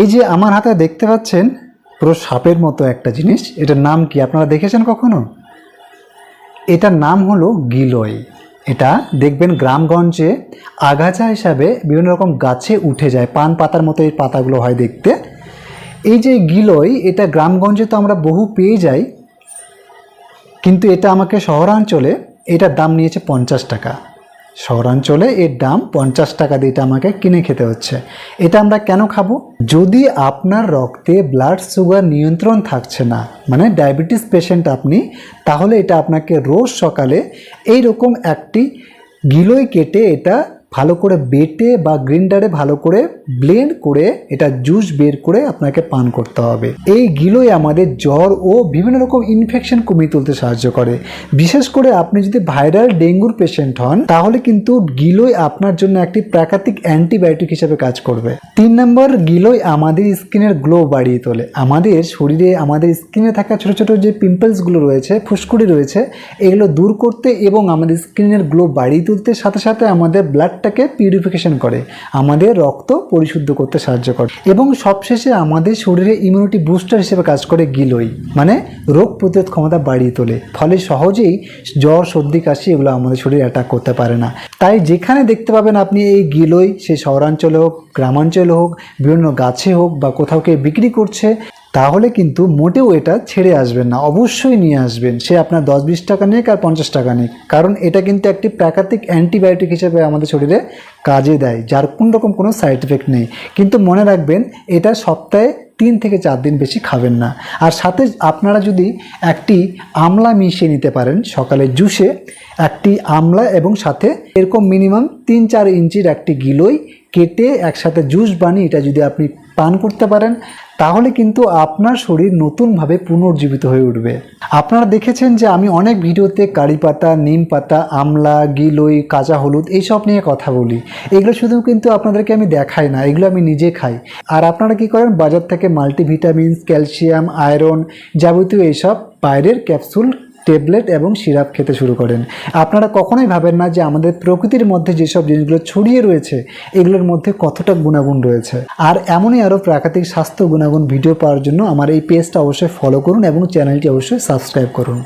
এই যে আমার হাতে দেখতে পাচ্ছেন, পুরো সাপের মতো একটা জিনিস। এটার নাম কি আপনারা দেখেছেন কখনো? এটার নাম হলো গিলয়। এটা দেখবেন গ্রামগঞ্জে আগাছা হিসাবে বিভিন্ন রকম গাছে উঠে যায়, পান পাতার মতো এই পাতাগুলো হয় দেখতে। এই যে গিলয়, এটা গ্রামগঞ্জে তো আমরা বহু পেয়ে যাই, কিন্তু এটা আমাকে শহরাঞ্চলে এটার দাম নিয়েছে পঞ্চাশ টাকা। শহরাঞ্চলে এর দাম পঞ্চাশ টাকা দিয়ে এটা আমাকে কিনে খেতে হচ্ছে। এটা আমরা কেন খাব? যদি আপনার রক্তে ব্লাড সুগার নিয়ন্ত্রণ থাকছে না মানে ডায়াবেটিস পেশেন্ট আপনি, তাহলে এটা আপনাকে রোজ সকালে এই রকম একটি গিলোয় কেটে এটা ভালো করে বেটে বা গ্রিন্ডারে ভালো করে ব্লেন্ড করে এটা জুস বের করে আপনাকে পান করতে হবে। এই গিলোয় আমাদের জ্বর ও বিভিন্ন রকম ইনফেকশন কমিয়ে তুলতে সাহায্য করে। বিশেষ করে আপনি যদি ভাইরাল ডেঙ্গুর পেশেন্ট হন, তাহলে কিন্তু গিলোয় আপনার জন্য একটি প্রাকৃতিক অ্যান্টিবায়োটিক হিসেবে কাজ করবে। তিন নম্বর, গিলোয় আমাদের স্কিনের গ্লো বাড়িয়ে তোলে। আমাদের শরীরে, আমাদের স্কিনে থাকা ছোট ছোট যে পিম্পলসগুলো রয়েছে, ফুসকুড়ি রয়েছে, এগুলো দূর করতে এবং আমাদের স্কিনের গ্লো বাড়িয়ে তুলতে সাথে সাথে আমাদের ব্লাডটাকে পিউরিফিকেশন করে, আমাদের রক্ত পরিশুদ্ধ করতে সাহায্য করে এবং সবশেষে আমাদের শরীরে ইমিউনিটি বুস্টার হিসেবে কাজ করে গিলোই মানে রোগ প্রতিরোধ ক্ষমতা বাড়িয়ে তোলে। ফলে সহজেই জ্বর, সর্দি, কাশি এগুলো আমাদের শরীরে অ্যাটাক করতে পারে না। তাই যেখানে দেখতে পাবেন আপনি এই গিলোই, সে শহরাঞ্চলে হোক, গ্রামাঞ্চলে হোক, বিভিন্ন গাছে হোক বা কোথাও কে বিক্রি করছে তাহলে কিন্তু মোটেও এটা ছেড়ে আসবেন না। অবশ্যই নিয়ে আসবেন। সে আপনার দশ বিশ টাকা নিক আর পঞ্চাশ টাকা নিক। কারণ এটা কিন্তু একটি প্রাকৃতিক অ্যান্টিবায়োটিক হিসেবে আমাদের শরীরে কাজে দেয়, যার কোন রকম কোনো সাইড এফেক্ট নেই। কিন্তু মনে রাখবেন, এটা সপ্তাহে তিন থেকে চার দিন বেশি খাবেন না। আর সাথে আপনারা যদি একটি আমলা মিশিয়ে নিতে পারেন সকালে জুসে, একটি আমলা এবং সাথে এরকম মিনিমাম তিন চার ইঞ্চির একটি গিলোই কেটে একসাথে জুস বানিয়ে এটা যদি আপনি পান করতে পারেন তাহলে কিন্তু আপনার শরীর নতুনভাবে পুনর্জীবিত হয়ে উঠবে। আপনারা দেখেছেন যে আমি অনেক ভিডিওতে কারি পাতা, নিম পাতা, আমলা, গিলই, কাঁচা হলুদ এইসব নিয়ে কথা বলি। এগুলো শুধু কিন্তু আপনাদেরকে আমি দেখাই না, এগুলো আমি নিজে খাই। আর আপনারা কি করেন, বাজার থেকে মাল্টিভিটামিনস, ক্যালসিয়াম, আয়রন যাবতীয় এইসব বাইরের ক্যাপসুল ট্যাবলেট এবং সিরাপ খেতে শুরু করেন। আপনারা কখনোই ভাবেন না যে আমাদের প্রকৃতির মধ্যে যেসব জিনিসগুলো ছড়িয়ে রয়েছে, এগুলোর মধ্যে কতটা গুণাগুণ রয়েছে। আর এমনই আরও প্রাকৃতিক স্বাস্থ্য গুণাগুণ ভিডিও পাওয়ার জন্য আমার এই পেজটা অবশ্যই ফলো করুন এবং চ্যানেলটি অবশ্যই সাবস্ক্রাইব করুন।